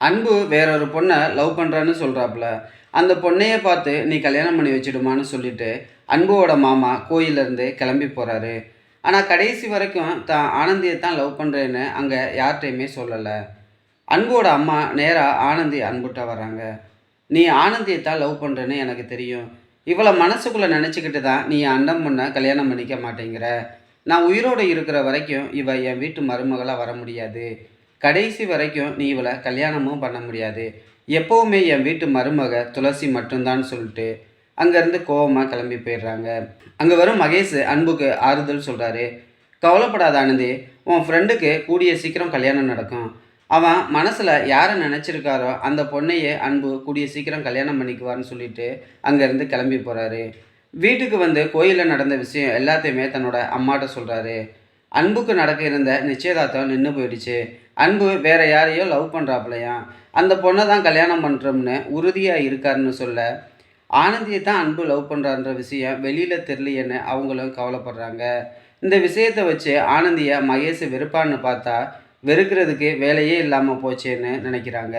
அன்பு வேறொரு பொண்ணை லவ் பண்ணுறான்னு சொல்கிறாப்புல அந்த பொண்ணையே பார்த்து நீ கல்யாணம் பண்ணி வச்சிடுமான்னு சொல்லிட்டு அன்புவோட மாமா கோயிலேருந்து கிளம்பி போகிறாரு ஆனால் கடைசி வரைக்கும் தான் ஆனந்தியை தான் லவ் பண்ணுறேன்னு அங்கே யார்கிட்டையுமே சொல்லலை. அன்புவோட அம்மா நேராக ஆனந்தி அன்புட்ட வராங்க நீ ஆனந்தியை தான் லவ் பண்ணுறேன்னு எனக்கு தெரியும். இவளை மனசுக்குள்ளே நினச்சிக்கிட்டு தான் நீ என் அண்ணன் பொண்ணை கல்யாணம் பண்ணிக்க மாட்டேங்கிற. நான் உயிரோடு இருக்கிற வரைக்கும் இவ என் வீட்டு மருமகளாக வர முடியாது. கடைசி வரைக்கும் நீ இவளை கல்யாணமும் பண்ண முடியாது. எப்போவுமே என் வீட்டு மருமக துளசி மட்டும்தான் சொல்லிட்டு அங்கேருந்து கோபமாக கிளம்பி போயிடுறாங்க. அங்கே வரும் மகேஷ் அன்புக்கு ஆறுதல் சொல்கிறாரு கவலைப்படாத ஆனந்தி உன் ஃப்ரெண்டுக்கு கூடிய சீக்கிரம் கல்யாணம் நடக்கும். அவன் மனசில் யாரை நினச்சிருக்காரோ அந்த பொண்ணையே அன்பு கூடிய சீக்கிரம் கல்யாணம் பண்ணிக்குவார்னு சொல்லிட்டு அங்கேருந்து கிளம்பி போகிறாரு வீட்டுக்கு வந்து கோயிலில் நடந்த விஷயம் எல்லாத்தையுமே தன்னோட அம்மாட்ட சொல்கிறாரு அன்புக்கு நடக்க இருந்த நிச்சயதார்த்தம் நின்று போயிடுச்சு. அன்பு வேற யாரையோ லவ் பண்ணுறாப்புலையா அந்த பொண்ணை தான் கல்யாணம் பண்ணுறோம்னு உறுதியாக இருக்காருன்னு சொல்ல ஆனந்தியை தான் அன்பு லவ் பண்ணுறான்ற விஷயம் வெளியில் தெரியலையேன்னு அவங்களும் கவலைப்படுறாங்க. இந்த விஷயத்தை வச்சு ஆனந்தியை மகேஷ் வெறுப்பான்னு பார்த்தா வெறுக்கிறதுக்கு வேலையே இல்லாமல் போச்சேன்னு நினைக்கிறாங்க.